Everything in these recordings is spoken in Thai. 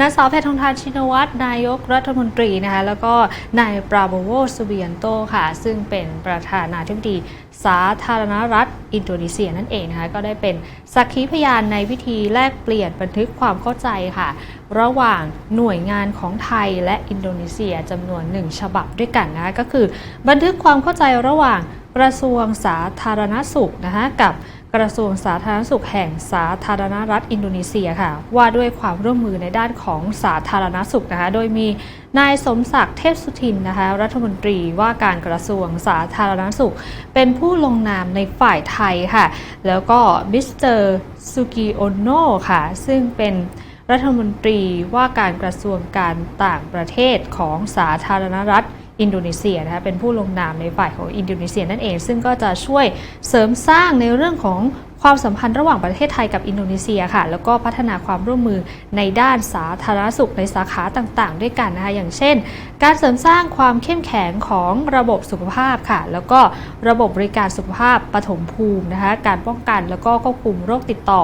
นางสาวแพทองทานชินวัตรนายกรัฐมนตรีนะคะแล้วก็นายปราโบโวสเบียนโตค่ะ ซึ่งเป็นประธานาธิบดีสาธารณรัฐอินโดนีเซียนั่นเองนะคะก็ได้เป็นสักขีพยานในพิธีแลกเปลี่ยนบันทึกความเข้าใจค่ะ ระหว่างหน่วยงานของไทยและอินโดนีเซียจำนวนหนึ่งฉบับด้วยกันนะคะก็คือ บันทึกความเข้าใจระหว่าง กระทรวงสาธารณสุขนะคะกับกระทรวงสาธารณสุขแห่งสาธารณรัฐอินโดนีเซียค่ะ ว่าด้วยความร่วมมือในด้านของสาธารณสุขนะคะ โดยมีนายสมศักดิ์เทพสุทินนะคะ รัฐมนตรีว่าการกระทรวงสาธารณสุข เป็นผู้ลงนามในฝ่ายไทยค่ะ แล้วก็มิสเตอร์ซูกิโอโนค่ะ ซึ่งเป็นรัฐมนตรีว่าการกระทรวงการต่างประเทศของสาธารณรัฐ อินโดนีเซียนะคะเป็นผู้ลงนามในฝ่ายของอินโดนีเซียนั่นเอง ซึ่งก็จะช่วยเสริมสร้างในเรื่องของความสัมพันธ์ระหว่างประเทศไทยกับอินโดนีเซียค่ะ แล้วก็พัฒนาความร่วมมือในด้านสาธารณสุขในสาขาต่างๆ ด้วยกันนะคะอย่างเช่น การเสริมสร้างความเข้มแข็งของระบบสุขภาพค่ะ แล้วก็ระบบบริการสุขภาพปฐมภูมินะคะการป้องกันแล้วก็ควบคุมโรคติดต่อ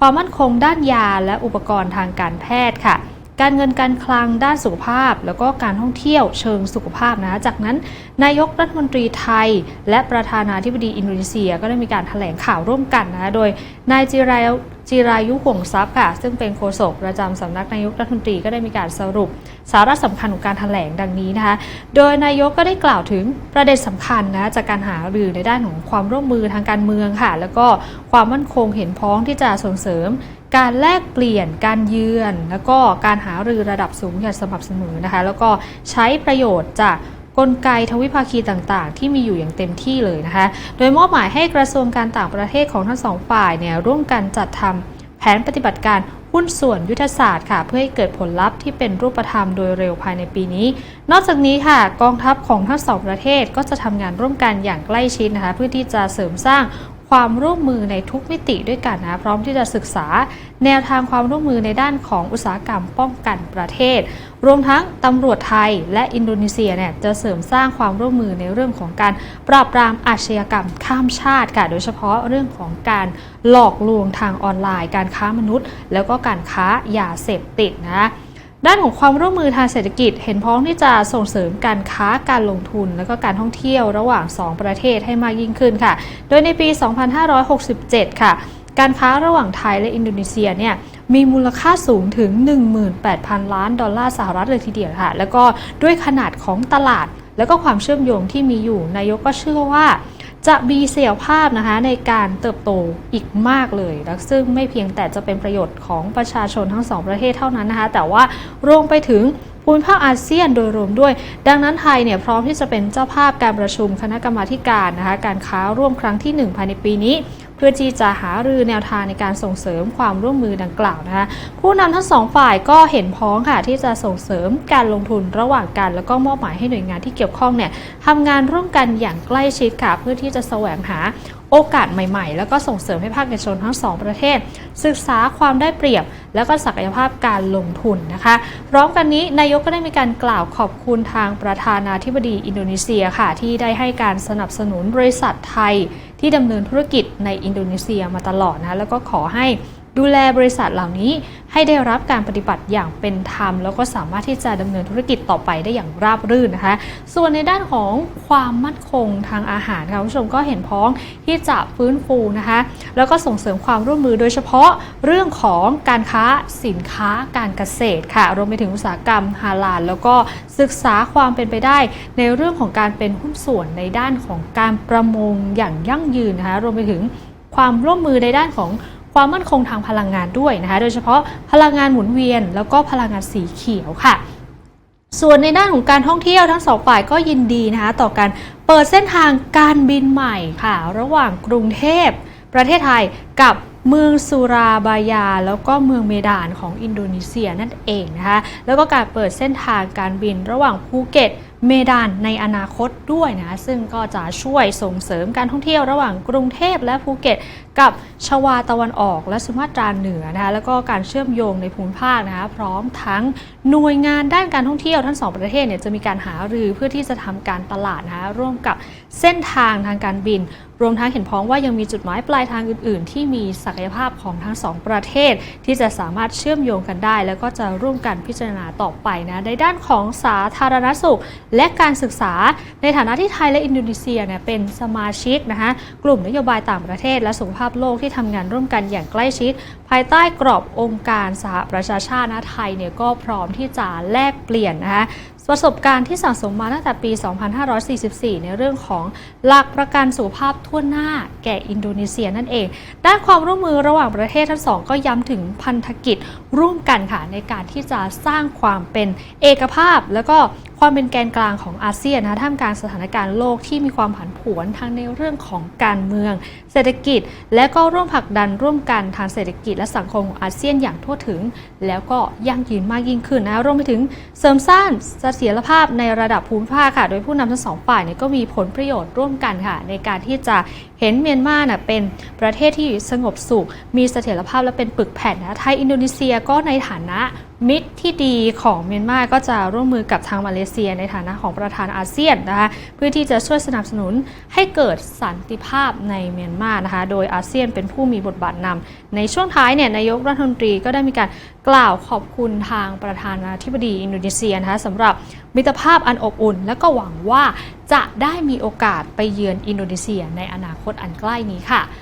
ความมั่นคงด้านยาและอุปกรณ์ทางการแพทย์ค่ะ การเงินการคลังด้านสุขภาพ แล้วก็การท่องเที่ยวเชิงสุขภาพนะ จากนั้นนายกรัฐมนตรีไทย และประธานาธิบดีอินโดนีเซีย ก็ได้มีการแถลงข่าวร่วมกันนะ โดยนายจิราย จิรายุห่วงทรัพย์ค่ะ ซึ่งเป็นโฆษกประจำสำนักนายกรัฐมนตรีก็ได้มีการสรุป สาระสำคัญของการแถลงดังนี้นะคะ โดยนายกก็ได้กล่าวถึงประเด็นสำคัญนะจากการหารือในด้านของความร่วมมือทางการเมืองค่ะ แล้วก็ความมั่นคงเห็นพ้องที่จะส่งเสริมการแลกเปลี่ยนการเยือน แล้วก็การหารือระดับสูงอย่างสม่ำเสมอนะคะ แล้วก็ใช้ประโยชน์จาก กลไกทวิภาคีต่างๆ ที่มีอยู่อย่างเต็มที่เลยนะคะ โดยมอบหมายให้กระทรวงการต่างประเทศของทั้งสองฝ่ายเนี่ยร่วมกันจัดทำแผนปฏิบัติการหุ้นส่วนยุทธศาสตร์ค่ะ เพื่อให้เกิดผลลัพธ์ที่เป็นรูปธรรมโดยเร็วภายในปีนี้ นอกจากนี้ค่ะ กองทัพของทั้งสองประเทศก็จะทำงานร่วมกันอย่างใกล้ชิดนะคะ เพื่อที่จะเสริมสร้าง ความร่วมมือในทุกมิติด้วยกันนะพร้อมที่จะศึกษาแนวทางความร่วมมือในด้านของอุตสาหกรรมป้องกันประเทศ รวมทั้งตำรวจไทยและอินโดนีเซียเนี่ยจะเสริมสร้างความร่วมมือในเรื่องของการปราบปรามอาชญากรรมข้ามชาติค่ะโดยเฉพาะเรื่องของการหลอกลวงทางออนไลน์ การค้ามนุษย์ แล้วก็การค้ายาเสพติดนะ ด้านของความร่วมมือทางเศรษฐกิจ เห็นพ้องที่จะส่งเสริมการค้าการลงทุน และก็การท่องเที่ยวระหว่าง 2 ประเทศให้มากยิ่งขึ้นค่ะ โดยในปี 2567 ค่ะ การค้าระหว่างไทยและอินโดนีเซียเนี่ยมีมูลค่าสูงถึง 18,000 ล้านดอลลาร์สหรัฐเลยทีเดียวค่ะ แล้วก็ด้วยขนาดของตลาด แล้วก็ความเชื่อมโยงที่มีอยู่นายกก็เชื่อว่า จะมีเสียภาพนะคะในการเติบโตอีกมากเลยและซึ่งไม่เพียงแต่จะเป็นประโยชน์ของประชาชนทั้งสองประเทศเท่านั้นนะคะ แต่ว่ารวมไปถึงภูมิภาคอาเซียนโดยรวมด้วย ดังนั้นไทยเนี่ยพร้อมที่จะเป็นเจ้าภาพการประชุมคณะกรรมาการนะคะการค้าร่วมครั้งที่ 1 ภายในปีนี้ เพื่อที่จะหารือแนวทางในการส่งเสริมความร่วมมือดังกล่าวนะคะผู้นำทั้งสองฝ่ายก็เห็นพ้องค่ะที่จะส่งเสริมการลงทุนระหว่างกัน แล้วก็มอบหมายให้หน่วยงานที่เกี่ยวข้องเนี่ยทำงานร่วมกันอย่างใกล้ชิดค่ะเพื่อที่จะแสวงหาโอกาสใหม่ๆ แล้วก็ส่งเสริมให้ภาคเอกชนทั้งสองประเทศ ศึกษาความได้เปรียบ แล้วก็ศักยภาพการลงทุนนะคะพร้อมกันนี้นายกก็ได้มีการกล่าวขอบคุณทางประธานาธิบดีอินโดนีเซียค่ะ ที่ได้ให้การสนับสนุนบริษัทไทย ที่ดำเนินธุรกิจในอินโดนีเซียมาตลอดนะแล้วก็ขอให้ ดูแลบริษัทเหล่านี้ให้ได้รับการปฏิบัติอย่างเป็นธรรม แล้วก็สามารถที่จะดำเนินธุรกิจต่อไปได้อย่างราบรื่นนะคะ ส่วนในด้านของความมั่นคงทางอาหารค่ะคุณผู้ชมก็เห็นพ้องที่จะฟื้นฟูนะคะ แล้วก็ส่งเสริมความร่วมมือโดยเฉพาะเรื่องของการค้าสินค้าการเกษตรค่ะ รวมไปถึงอุตสาหกรรมฮาลาลแล้วก็ศึกษาความเป็นไปได้ในเรื่องของการเป็นหุ้นส่วนในด้านของการประมงอย่างยั่งยืนนะคะ รวมไปถึงความร่วมมือในด้านของ ความมั่นคงทางพลังงานด้วยนะคะโดยเฉพาะพลังงานหมุนเวียน แล้วก็พลังงานสีเขียวค่ะส่วนในด้านของการท่องเที่ยวทั้งสองฝ่ายก็ยินดีนะคะต่อการเปิดเส้นทางการบินใหม่ค่ะ ระหว่างกรุงเทพ ประเทศไทยกับเมืองสุราบายา แล้วก็เมืองเมดานของอินโดนีเซียนั่นเองนะคะแล้วก็การเปิดเส้นทางการบินระหว่างภูเก็ต เมดานในอนาคตด้วยนะ ซึ่งก็จะช่วยส่งเสริมการท่องเที่ยวระหว่างกรุงเทพและภูเก็ต กับชวาตะวันออกและสุมาตราเหนือนะคะแล้วก็การเชื่อมโยงในภูมิภาคนะคะพร้อมทั้งหน่วยงานด้านการท่องเที่ยวทั้งสองประเทศเนี่ยจะมีการหารือเพื่อที่จะทำการตลาดนะคะร่วมกับเส้นทางทางการบิน รวมทั้งเห็นพ้องว่ายังมีจุดหมายปลายทางอื่น ๆ ที่มีศักยภาพของทั้งสองประเทศ ที่จะสามารถเชื่อมโยงกันได้ แล้วก็จะร่วมกันพิจารณาต่อไปนะในด้านของสาธารณสุข และการศึกษา ในฐานะที่ไทยและอินโดนีเซียเนี่ยเป็นสมาชิกนะคะกลุ่มนโยบายต่างประเทศ และสุขภาพโลกที่ทำงานร่วมกันอย่างใกล้ชิด ภายใต้กรอบองค์การสหประชาชาตินะไทยเนี่ยก็พร้อมที่จะแลกเปลี่ยนนะคะ ประสบการณ์ที่สะสมมาตั้งแต่ปี 2544 ในเรื่องของหลักประกันสุขภาพทั่วหน้าแก่อินโดนีเซียนั่นเอง ด้านความร่วมมือระหว่างประเทศทั้งสองก็ย้ำถึงพันธกิจร่วมกันค่ะในการที่จะสร้างความเป็นเอกภาพแล้วก็ความเป็นแกนกลางของอาเซียนนะท่ามกลางสถานการณ์โลกที่มีความผันผวนทั้งในเรื่องของการเมือง เศรษฐกิจ และก็ร่วมผลักดันร่วมกันทางเศรษฐกิจและสังคมของอาเซียนอย่างทั่วถึง แล้วก็ยั่งยืนมากยิ่งขึ้นนะรวมไปถึงเสริมสร้างเสถียรภาพในระดับภูมิภาคค่ะ โดยผู้นำทั้งสองฝ่ายเนี่ยก็มีผลประโยชน์ร่วมกันค่ะ ในการที่จะเห็นเมียนมาน่ะเป็นประเทศที่สงบสุข มีเสถียรภาพและเป็นปึกแผ่นนะไทยอินโดนีเซียก็ในฐานะมิตรที่ดีของเมียนมาก็จะร่วมมือกับทางมาเลเซียในฐานะของประธานอาเซียนนะคะเพื่อที่จะช่วยสนับสนุนให้เกิดสันติภาพในเมียนมานะคะโดยอาเซียนเป็นผู้มีบทบาทนำในช่วงท้ายเนี่ยนายกรัฐมนตรีก็ได้มีการกล่าวขอบคุณทางประธานาธิบดีอินโดนีเซียนะคะสำหรับมิตรภาพอันอบอุ่น และก็หวังว่าจะได้มีโอกาสไปเยือนอินโดนีเซียในอนาคตอันใกล้นี้ค่ะ